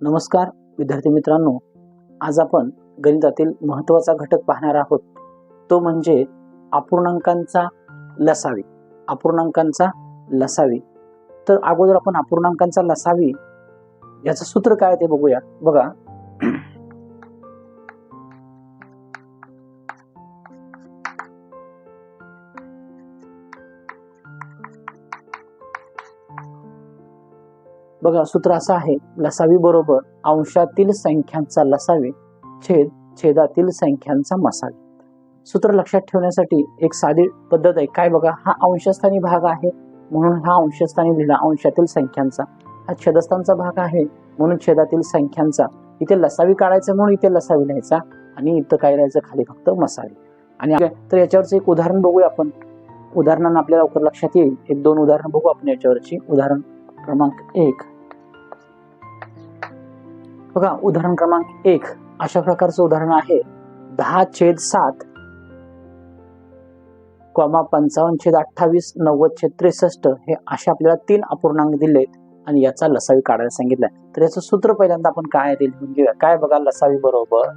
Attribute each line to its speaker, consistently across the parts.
Speaker 1: नमस्कार विद्यार्थी मित्रांनो. आज आपण गणितातील महत्त्वाचा घटक पाहणार आहोत. तो म्हणजे अपूर्णांकांचा लसावी. अपूर्णांकांचा लसावी. तर अगोदर आपण अपूर्णांकांचा लसावी याचं सूत्र काय ते बघूया. बघा. बघा सूत्र असं आहे लसावी बरोबर अंशातील संख्यांचा लसावी छेद छेदातील संख्यांचा मसावी. सूत्र लक्षात ठेवण्यासाठी एक साधी पद्धत आहे. काय बघा हा अंशस्थानी भाग आहे म्हणून हा अंशस्थानी लिहिला अंशातील संख्यांचा. हा छेदस्थानचा भाग आहे म्हणून छेदातील संख्यांचा. इथे लसावी काढायचं म्हणून इथे लसावी लिहायचा आणि इथं काय लिहायचं खाली फक्त मसावी. आणि तर याच्यावरचं एक उदाहरण बघूया आपण. उदाहरणानं आपल्याला लवकर लक्षात येईल. एक दोन उदाहरण बघू आपण याच्यावरची. उदाहरण क्रमांक एक. बघा उदाहरण क्रमांक एक. अशा प्रकारचं उदाहरण आहे. दहा छेद सात कॉमा पंचावन्न छेद अठ्ठावीस नव्वद छेद त्रेसष्ट हे असे आपल्याला तीन अपूर्णांक दिलेत आणि याचा लसावी काढायला सांगितलाय. तर याचं सूत्र पहिल्यांदा आपण काय येतील ते लिहून घेऊया. काय बघा लसावी बरोबर?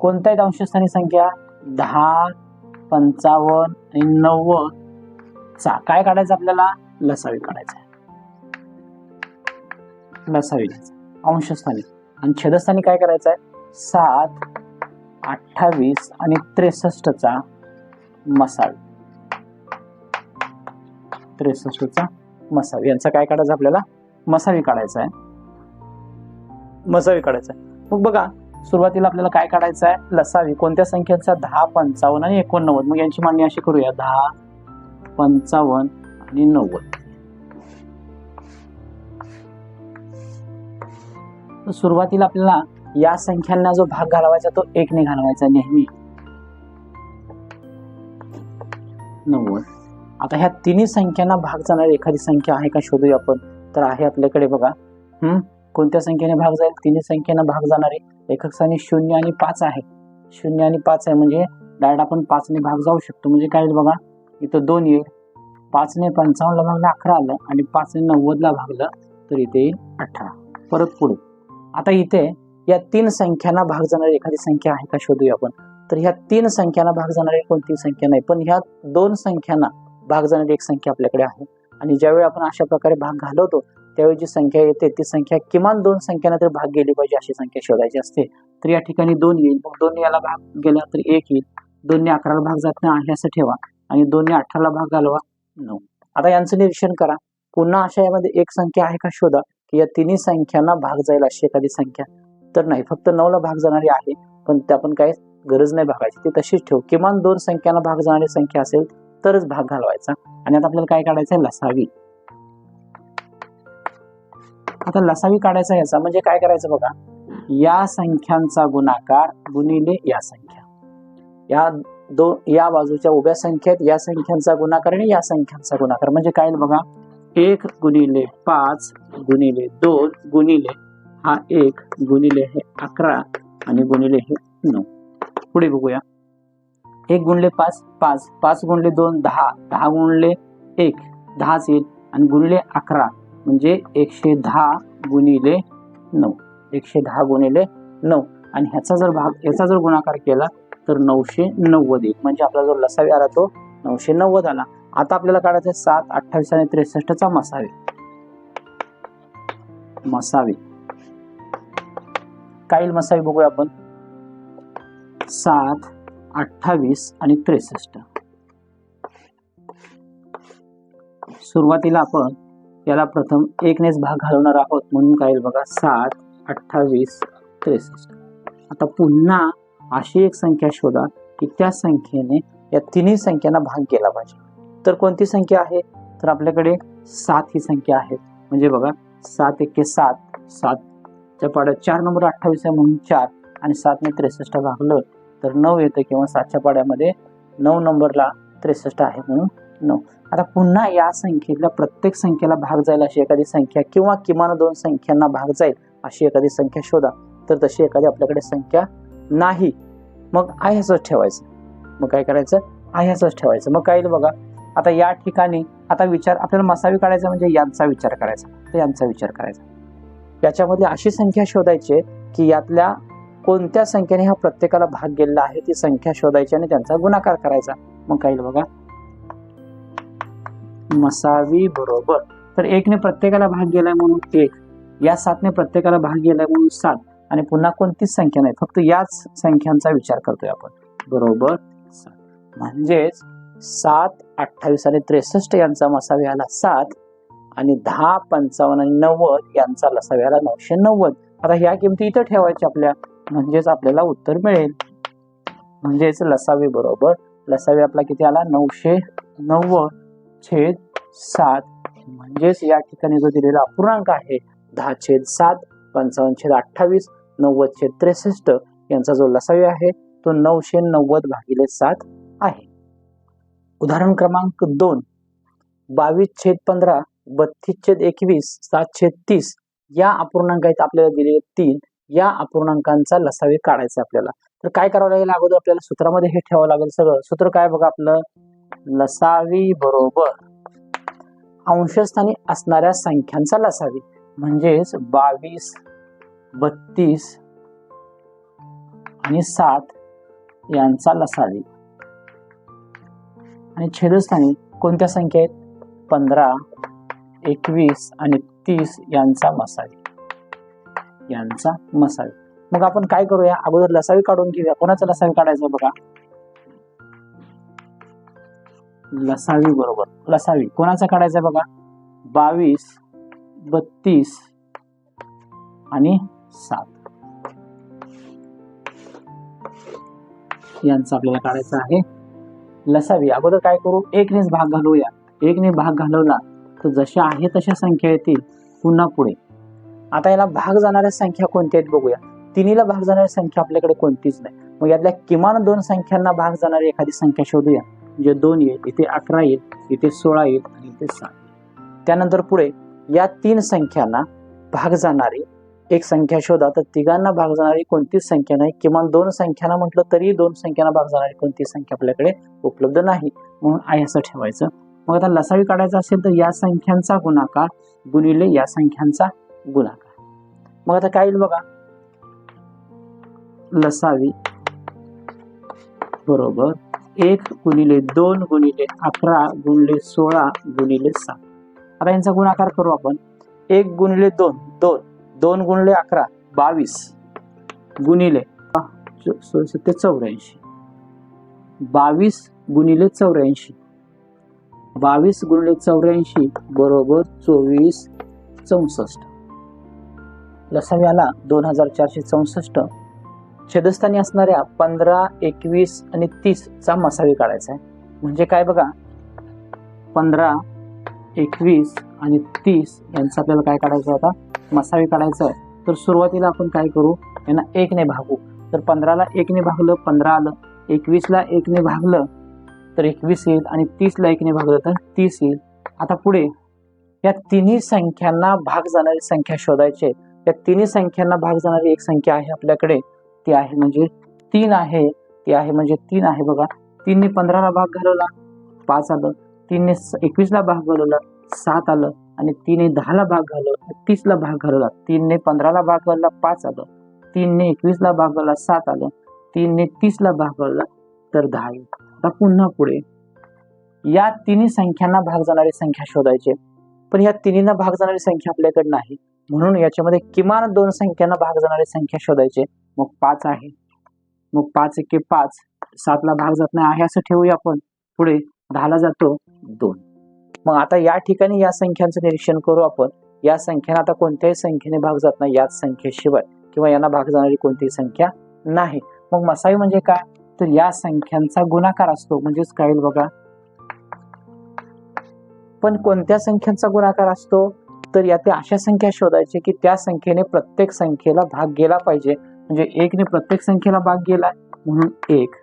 Speaker 1: कोणत्याही अंशस्थानी संख्या दहा पंचावन्न आणि नव्वद चा. काय काढायचं आपल्याला? लसावी काढायचं नसावी लसावी अंशस्थानी आणि छेदस्थानी काय करायचं आहे सात अठ्ठावीस आणि त्रेसष्टचा मसावी त्रेसष्टचा मसावी यांचा काय काढायचं आपल्याला? मसावी काढायचा आहे मसावी काढायचा आहे मग बघा सुरुवातीला आपल्याला काय काढायचं आहे लसावी. कोणत्या संख्येचा? दहा पंचावन्न आणि एकोणनव्वद. मग यांची मांडणी अशी करूया. दहा पंचावन्न आणि नव्वद. तर सुरुवातीला आपल्याला या संख्यांना जो भाग घालवायचा तो एकने घालवायचा नेहमी. नव्वद. आता ह्या तिन्ही संख्यांना भाग जाणारी एखादी संख्या आहे का शोधूया आपण? तर आहे आपल्याकडे बघा. हम्म? कोणत्या संख्येने भाग जाईल? तिन्ही संख्येने भाग जाणारे. एकक स्थानी शून्य आणि पाच आहे. शून्य आणि पाच आहे म्हणजे डायरेक्ट आपण पाचने भाग जाऊ शकतो. म्हणजे काय येईल बघा? इथं दोन येईल. पाचने पंचावन्नला भागलं अकरा आलं आणि पाचने नव्वदला भागलं तर इथे येईल अठरा. परत पुढे. आता इथे या तीन संख्यांना भाग जाणारी एखादी संख्या आहे का शोधूया आपण. तर ह्या तीन संख्यांना भाग जाणारी कोणती संख्या नाही पण ह्या दोन संख्यांना भाग जाणारी एक संख्या आपल्याकडे आहे. आणि ज्यावेळी आपण अशा प्रकारे भाग घालवतो त्यावेळी जी संख्या येते ती संख्या किमान दोन संख्यांना तर भाग गेली पाहिजे अशी संख्या शोधायची असते. तर या ठिकाणी दोन येईल. मग दोन याला भाग गेला तर एक येईल. दोनने अकराला भाग जात नाही आहे असं ठेवा. आणि दोनने अठराला भाग घालवा. नऊ. आता यांचं निरीक्षण करा. पुन्हा अशा यामध्ये एक संख्या आहे का शोधा. या तिन्ही संख्यांना भाग जाईल अशी एखादी संख्या. तर नाही फक्त नऊला भाग जाणारी आहे पण त्या पण काही गरज नाही भागायची. ती तशीच ठेव. किमान दोन संख्यांना भाग जाणारी संख्या असेल तरच भाग घालवायचा. आणि आता आपल्याला काय काढायचं आहे लसावी. आता लसावी काढायचा याचा म्हणजे काय करायचं बघा? या संख्यांचा गुणाकार गुणिले या संख्या. या दोन या बाजूच्या उभ्या संख्येत या संख्यांचा गुणाकार आणि या संख्यांचा गुणाकार. म्हणजे काय बघा? एक गुणिले पाच गुणिले दोन गुणिले हा एक गुणिले हे अकरा आणि गुणिले हे नऊ. पुढे बघूया. एक गुणले पाच पाच. पाच गुणले दोन दहा. दहा गुणले एक दहाच येईल. आणि गुणले अकरा म्हणजे एकशे दहा गुणिले नऊ. एकशे दहा गुणिले नऊ. आणि ह्याचा जर भाग याचा जर गुणाकार केला तर नऊशे नव्वद येईल. म्हणजे आपला जो लसावी आला तो नऊशे नव्वद आला. आता आपल्याला काढायचं सात अठ्ठावीस आणि त्रेसष्टचा मसावी. मसावी. काय मसावी बघूया आपण. सात अठ्ठावीस आणि त्रेसष्ट. सुरुवातीला आपण याला प्रथम एकनेच भाग घालवणार आहोत म्हणून काय बघा सात अठ्ठावीस त्रेसष्ट. आता पुन्हा अशी एक संख्या शोधा की त्या संख्येने या तिन्ही संख्यांना भाग केला पाहिजे. तर कोणती संख्या आहे? तर आपल्याकडे सात ही संख्या आहे म्हणजे बघा सात एके सात सातच्या पाड्यात चार नंबर अठ्ठावीस आहे म्हणून चार आणि सातने त्रेसष्ट भागलं तर नऊ येतं किंवा सातच्या पाड्यामध्ये नऊ नंबरला त्रेसष्ट आहे म्हणून नऊ. आता पुन्हा या संख्येतल्या प्रत्येक संख्येला भाग जाईल अशी एखादी संख्या किंवा किमान दोन संख्यांना भाग जाईल अशी एखादी संख्या शोधा. तर तशी एखादी आपल्याकडे संख्या नाही. मग आहे असंच ठेवायचं. मग काय करायचं? आहे असंच ठेवायचं. मग काय बघा? आता या ठिकाणी आता विचार आपल्याला मसावी काढायचा म्हणजे यांचा विचार करायचा तर यांचा विचार करायचा. याच्यामध्ये अशी संख्या शोधायची की यातल्या कोणत्या संख्येने हा प्रत्येकाला भाग गेलेला आहे ती संख्या शोधायची आणि त्यांचा गुणाकार करायचा. मग काही बघा? मसावी बरोबर. तर एकने प्रत्येकाला भाग गेलाय म्हणून एक. या सातने प्रत्येकाला भाग गेलाय म्हणून सात. आणि पुन्हा कोणतीच संख्या नाही. फक्त याच संख्यांचा विचार करतोय आपण. बरोबर? म्हणजेच सात अठ्ठावीस आणि त्रेसष्ट यांचा मसाव्याला सात आणि दहा पंचावन्न आणि नव्वद यांचा लसाव्याला नऊशे नव्वद. आता ह्या किमती इथं ठेवायच्या आपल्या. म्हणजेच आपल्याला उत्तर मिळेल. म्हणजेच लसावी बरोबर. लसावी आपला किती आला? नऊशे नव्वद छेद सात. म्हणजेच या ठिकाणी जो दिलेला अपूर्णांक आहे दहा छेद सात पंचावन्न छेद अठ्ठावीस नव्वद छेद त्रेसष्ट यांचा जो लसावी आहे तो नऊशे नव्वद भागिले सात आहे. उदाहरण क्रमांक दोन. बावीस छेद पंधरा बत्तीस छेद एकवीस सात छेद तीस या अपूर्णांक आहेत आपल्याला दिलेले तीन. या अपूर्णांकांचा लसावी काढायचा आपल्याला. तर काय करावं लागेल अगोदर आपल्याला सूत्रामध्ये हे ठेवावं लागेल सगळं. सूत्र काय बघा आपलं? लसावी बरोबर. अंशस्थानी असणाऱ्या संख्यांचा लसावी. म्हणजेच बावीस बत्तीस आणि सात यांचा लसावी. आणि छेदस्थानी कोणत्या संख्या आहेत? पंधरा एकवीस आणि तीस यांचा मसावी यांचा मसावी मग आपण काय करूया? अगोदर लसावी काढून घेऊया. कोणाचा लसावी काढायचा बघा? लसावी बरोबर. लसावी. कोणाचा काढायचा बघा? बावीस बत्तीस आणि सात. यांचा आपल्याला काढायचा आहे. लसावी. अगोदर काय करू? एकनेच भाग घालूया. एकने भाग घालवला तर जशा आहे तशा संख्या येतील पुन्हा पुढे. आता याला भाग जाणाऱ्या संख्या कोणत्या आहेत बघूया. तिन्हीला भाग जाणारी संख्या आपल्याकडे कोणतीच नाही. मग यातल्या किमान दोन संख्यांना भाग जाणारी एखादी संख्या शोधूया. म्हणजे दोन येईल इथे अकरा येईल इथे सोळा येईल आणि इथे सात येईल. त्यानंतर पुढे या तीन संख्यांना भाग जाणारी एक संख्या शोधा तर तिघांना भाग जाणारी कोणतीच संख्या नाही. किमान दोन संख्यांना म्हटलं तरी दोन संख्यांना भाग जाणारी कोणती संख्या आपल्याकडे उपलब्ध नाही. म्हणून आहे असं ठेवायचं. मग आता लसावी काढायचा असेल तर या संख्यांचा गुणाकार गुणिले या संख्यांचा गुणाकार. मग आता काय येईल बघा? लसावी बरोबर एक गुणिले दोन गुणिले अकरा गुणिले सोळा गुणिले सात. आता यांचा गुणाकार करू आपण. एक गुणिले दोन दोन. दोन गुणले अकरा बावीस. गुणिले ते चौऱ्याऐंशी. बावीस गुणिले चौऱ्याऐंशी. बावीस गुणिले चौऱ्याऐंशी बरोबर चोवीस चौसष्ट. लसावी आला दोन हजार चारशे चौसष्ट. छेदस्थानी असणाऱ्या पंधरा एकवीस आणि तीसचा मसावी काढायचा आहे. म्हणजे काय बघा? पंधरा एकवीस आणि तीस यांचा आपल्याला काय काढायचं आता? मसावी काढायचं आहे. तर सुरुवातीला आपण काय करू? यांना एकने भागू. तर पंधराला एकने भागलं पंधरा आलं. एकवीसला एकने भागलं तर एकवीस येईल. आणि तीसला एकने भागलं तर तीस येईल. आता पुढे या तिन्ही संख्यांना भाग जाणारी संख्या शोधायची या तिन्ही संख्यांना भाग जाणारी एक संख्या आहे आपल्याकडे. ती आहे म्हणजे तीन आहे. ती आहे म्हणजे तीन आहे बघा. तीनने पंधराला भाग घालवला पाच आलं. तीनने एकवीसला भाग घालवला सात आलं आणि तीनने दहाला भाग घालवला तीसला भाग घालवला. तीनने पंधराला भाग घालला पाच आलं. तीनने एकवीसला भाग घालला सात आलं. तीनने तीसला भाग घालला तर दहा येईल आता पुन्हा पुढे. या तिन्ही संख्यांना भाग जाणारी संख्या शोधायची पण या तिन्हींना भाग जाणारी संख्या आपल्याकडे नाही. म्हणून याच्यामध्ये किमान दोन संख्यांना भाग जाणारी संख्या शोधायची मग पाच आहे. मग पाच एके पाच. सातला भाग जात नाही आहे असं ठेवूया आपण. पुढे दहाला जातो दोन. मग आता या ठिकाणी या संख्यांचं निरीक्षण करू आपण. या संख्येने आता कोणत्याही संख्येने भाग जात नाही याच संख्येशिवाय किंवा यांना भाग जाणारी कोणतीही संख्या नाही. मग मसावी म्हणजे काय? तर या संख्यांचा गुणाकार असतो म्हणजेच काय बघा? पण कोणत्या संख्यांचा गुणाकार असतो? तर या ते अशा संख्या शोधायचे की त्या संख्येने प्रत्येक संख्येला भाग गेला पाहिजे. म्हणजे एकने प्रत्येक संख्येला भाग गेला म्हणून एक.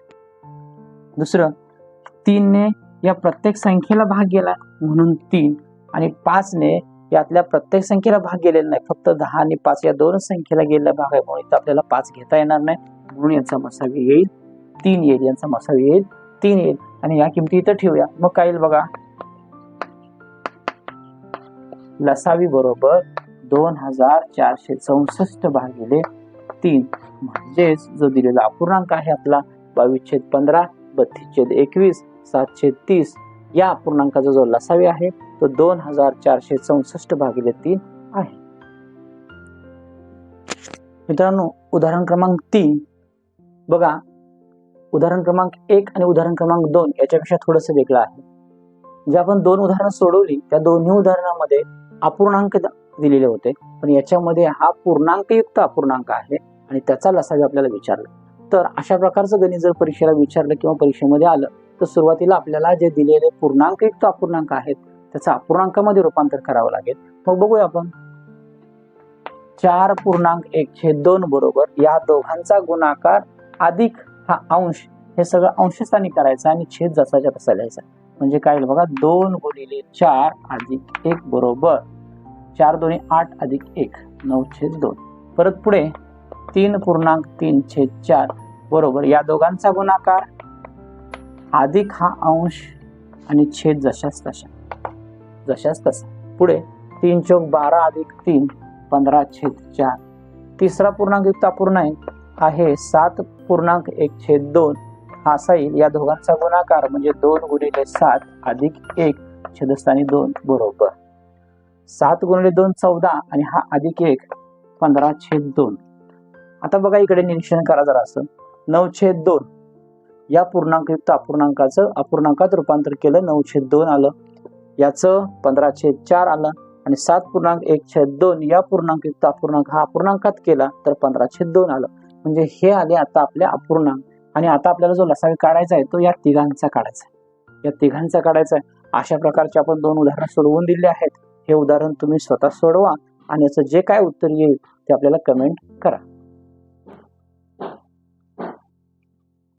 Speaker 1: दुसरं तीनने या प्रत्येक संख्येला भाग गेला म्हणून तीन आणि पाचने यातल्या प्रत्येक संख्येला भाग गेलेला नाही. फक्त दहा आणि पाच या दोन संख्येला गेलेला भाग आहे. म्हणून इथं आपल्याला पाच घेता येणार नाही. म्हणून यांचा मसावी येईल. तीन येईल. यांचा मसावी येईल. तीन येईल. आणि या किमती इथं ठेवूया. मग काय येईल बघा. लसावी बरोबर दोन हजार चारशे चौसष्ट भागिले तीन. म्हणजेच जो दिलेला अपूर्णांक आहे आपला बावीस छेद पंधरा बत्तीस छेद एकवीस. सातशे तीस या अपूर्णांकाचा जो लसावी आहे तो दोन हजार चारशे चौसष्ट भागिले तीन आहे. मित्रांनो उदाहरण क्रमांक तीन. बघा उदाहरण क्रमांक एक आणि उदाहरण क्रमांक दोन याच्यापेक्षा थोडस वेगळं आहे. जे आपण दोन उदाहरणं सोडवली त्या दोन्ही उदाहरणामध्ये अपूर्णांक दिलेले होते पण याच्यामध्ये हा पूर्णांकयुक्त अपूर्णांक आहे आणि त्याचा लसावी आपल्याला विचारला. तर अशा प्रकारचं गणित जर परीक्षेला विचारलं किंवा परीक्षेमध्ये आलं तर सुरुवातीला आपल्याला जे दिलेले पूर्णांक पूर्णांकयुक्त अपूर्णांक आहेत त्याचा अपूर्णांकामध्ये रूपांतर करावं लागेल. मग बघूया आपण. चार पूर्णांक एक छेद दोन बरोबर या दोघांचा गुणाकार अधिक हा अंश हे सगळं अंशस्थानी करायचं आणि छेद जसाच्या तसा लिहायचा. म्हणजे काय बघा दोन गुणिले चार अधिक एक बरोबर चार दोन्ही आठ अधिक एक नऊ छेद दोन. परत पुढे तीन पूर्णांक तीन छेद चार बरोबर. या दोघांचा गुणाकार अधिक हा अंश आणि छेद जशाच तशा. जशाच तसा. पुढे तीन चौक बारा अधिक तीन पंधरा छेद चार. तिसरा पूर्णांक युक्त अपूर्णांक आहे. सात पूर्णांक एक छेद दोन. हा असा येईल या दोघांचा गुणाकार म्हणजे दोन गुणिले सात अधिक एक छेदस्थानी दोन बरोबर. सात गुणिले दोन चौदा आणि हा अधिक एक पंधरा छेद दोन. आता बघा इकडे निरीक्षण करा जरा असं नऊ छेद दोन. या पूर्णांकयुक्त अपूर्णांकाचं अपूर्णांकात रूपांतर केलं. नऊ छेद दोन आलं. याचं पंधरा छेद चार आलं. आणि सात पूर्णांक एक छेद दोन या पूर्णांकयुक्त अपूर्णांक हा अपूर्णांकात केला तर पंधरा छेद दोन आलं. म्हणजे हे आले आता आपल्या अपूर्णांक. आणि आता आपल्याला जो लसावी काढायचा आहे तो या तिघांचा काढायचा आहे. या तिघांचा काढायचा आहे. अशा प्रकारचे आपण दोन उदाहरणं सोडवून दिले आहेत. हे उदाहरण तुम्ही स्वतः सोडवा आणि याचं जे काय उत्तर येईल ते आपल्याला कमेंट करा.